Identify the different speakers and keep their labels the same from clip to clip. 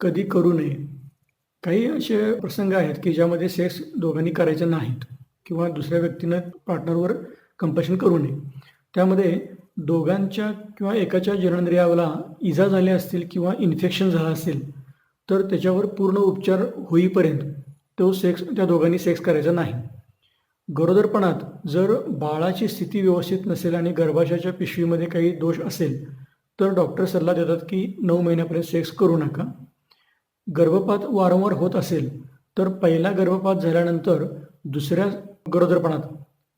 Speaker 1: कधी करू नये. काही असे प्रसंग आहेत की ज्यामध्ये सेक्स दोघांनी करायचे नाहीत किंवा दुसऱ्या व्यक्तीनं पार्टनरवर कंपल्शन करू नये. त्यामध्ये दोघांच्या किंवा एकाच्या जननेंद्रियाला इजा झाल्या असतील किंवा इन्फेक्शन झालं असेल तर त्याच्यावर पूर्ण उपचार होईपर्यंत तो सेक्स त्या दोघांनी सेक्स करायचा नाही. गरोदरपणात जर बाळाची स्थिती व्यवस्थित नसेल आणि गर्भाशयाच्या पिशवीमध्ये काही दोष असेल तर डॉक्टर सल्ला देतात की नऊ महिन्यापर्यंत सेक्स करू नका. गर्भपात वारंवार होत असेल तर पहिला गर्भपात झाल्यानंतर दुसऱ्या गरोदरपणात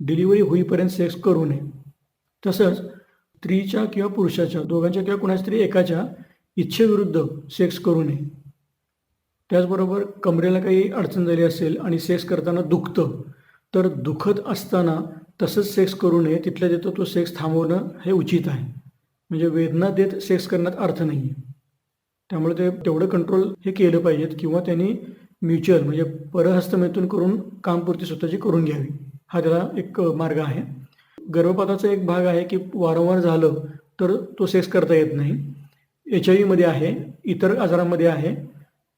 Speaker 1: डिलिव्हरी होईपर्यंत सेक्स करू नये. तसंच स्त्रीच्या किंवा पुरुषाच्या दोघांच्या किंवा कुणाच्या तरी एकाच्या इच्छेविरुद्ध सेक्स करू नये. त्याचबरोबर कमरेला काही अडचण झाली असेल आणि सेक्स करताना दुखतं तर दुखत असताना तसंच सेक्स करू नये. तिथल्या तिथं तो सेक्स थांबवणं हे उचित आहे. म्हणजे वेदना देत सेक्स करण्यात अर्थ नाही आहे त्यामुळे ते तेवढं कंट्रोल हे केलं पाहिजेत किंवा त्यांनी म्युच्युअल म्हणजे परहस्तमेतून करून कामपूर्ती स्वतःची करून घ्यावी. हा त्याला एक मार्ग आहे. गर्भपाताचा एक भाग आहे की वारंवार झालं तर तो सेक्स करता येत नाही. एच आय व्हीमध्ये आहे इतर आजारांमध्ये आहे.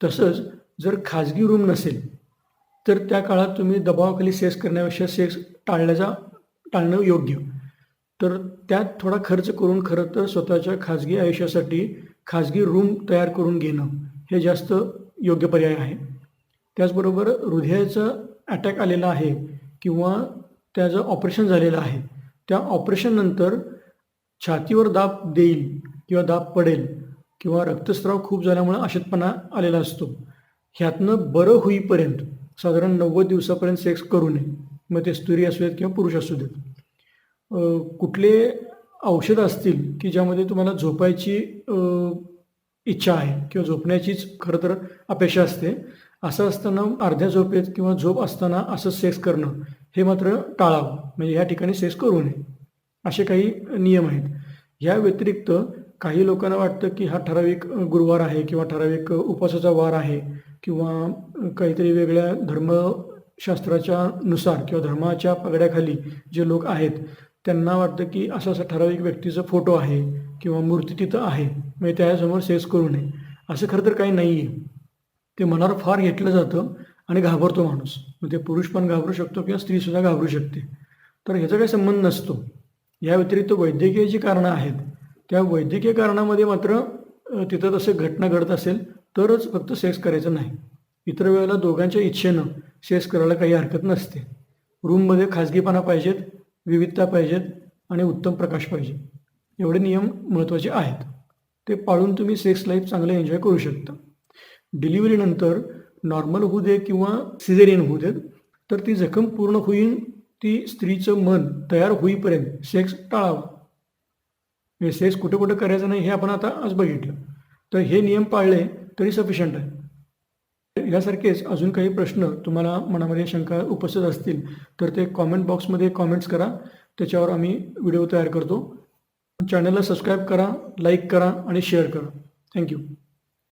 Speaker 1: तसंच जर खाजगी रूम नसेल तर त्या काळात तुम्ही दबावाखाली सेक्स करण्यापेक्षा सेक्स टाळण्याचा टाळणं योग्य. तर त्यात थोडा खर्च करून खरं तर स्वतःच्या खाजगी आयुष्यासाठी खाजगी रूम तयार करून घेणं हे जास्त योग्य पर्याय आहे. त्याचबरोबर हृदयाचं अटॅक आलेला आहे किंवा त्याचं ऑपरेशन झालेलं आहे. त्या ऑपरेशननंतर छातीवर दाब देईल किंवा दाब पडेल किंवा रक्तस्राव खूप झाल्यामुळं अशतपणा आलेला असतो. ह्यातनं बरं होईपर्यंत साधारण नव्वद दिवसापर्यंत सेक्स करू नये. मग ते स्त्री असू देत किंवा पुरुष असू देत. कुठले औषधं असतील की ज्यामध्ये तुम्हाला झोपायची इच्छा आहे किंवा झोपण्याचीच खरं तर अपेक्षा असते. असं असताना अर्ध्या झोपेत किंवा झोप असताना असं सेक्स करणं हे मात्र टाळावं. म्हणजे या ठिकाणी सेक्स करू नये. असे काही नियम आहेत. या व्यतिरिक्त काही लोकांना वाटतं की हा ठराविक गुरुवार आहे किंवा ठराविक उपवासाचा वार आहे किंवा काहीतरी वेगळ्या धर्मशास्त्राच्या नुसार किंवा धर्माच्या पगड्याखाली जे लोक आहेत त्यांना वाटतं की असं असं ठराविक व्यक्तीचा फोटो आहे किंवा मूर्ती तिथं आहे म्हणजे त्याच्यासमोर सेस करू नये. असं खरं तर काही नाही आहे ते मनावर फार घेतलं जातं आणि घाबरतो माणूस. मग ते पुरुष पण घाबरू शकतो किंवा स्त्रीसुद्धा घाबरू शकते. तर ह्याचा काही संबंध नसतो. या व्यतिरिक्त वैद्यकीय जी कारणं आहेत त्या वैद्यकीय कारणामध्ये मात्र तिथं तसं घटना घडत असेल तरच फक्त सेक्स करायचं नाही. इतर वेळेला दोघांच्या इच्छेनं सेक्स करायला काही हरकत नसते. रूममध्ये खाजगीपणा पाहिजेत विविधता पाहिजेत आणि उत्तम प्रकाश पाहिजे. एवढे नियम महत्त्वाचे आहेत. ते पाळून तुम्ही सेक्स लाईफ चांगलं एन्जॉय करू शकता. डिलिव्हरीनंतर नॉर्मल होऊ दे किंवा सिझेरियन होऊ देत तर ती जखम पूर्ण होईन ती स्त्रीचं मन तयार होईपर्यंत सेक्स टाळावा. म्हणजे सेक्स कुठं कुठं करायचं नाही हे आपण आता आज बघितलं. तर हे नियम पाळले तरी सफिशियंट आहे. यासारखेच अजून काही प्रश्न तुम्हाला मनामध्ये शंका उपस्थित असतील तर ते कॉमेंट बॉक्समध्ये कॉमेंट्स करा. त्याच्यावर आम्ही व्हिडिओ तयार करतो. चॅनलला सबस्क्राईब करा लाईक करा आणि शेअर करा. थँक्यू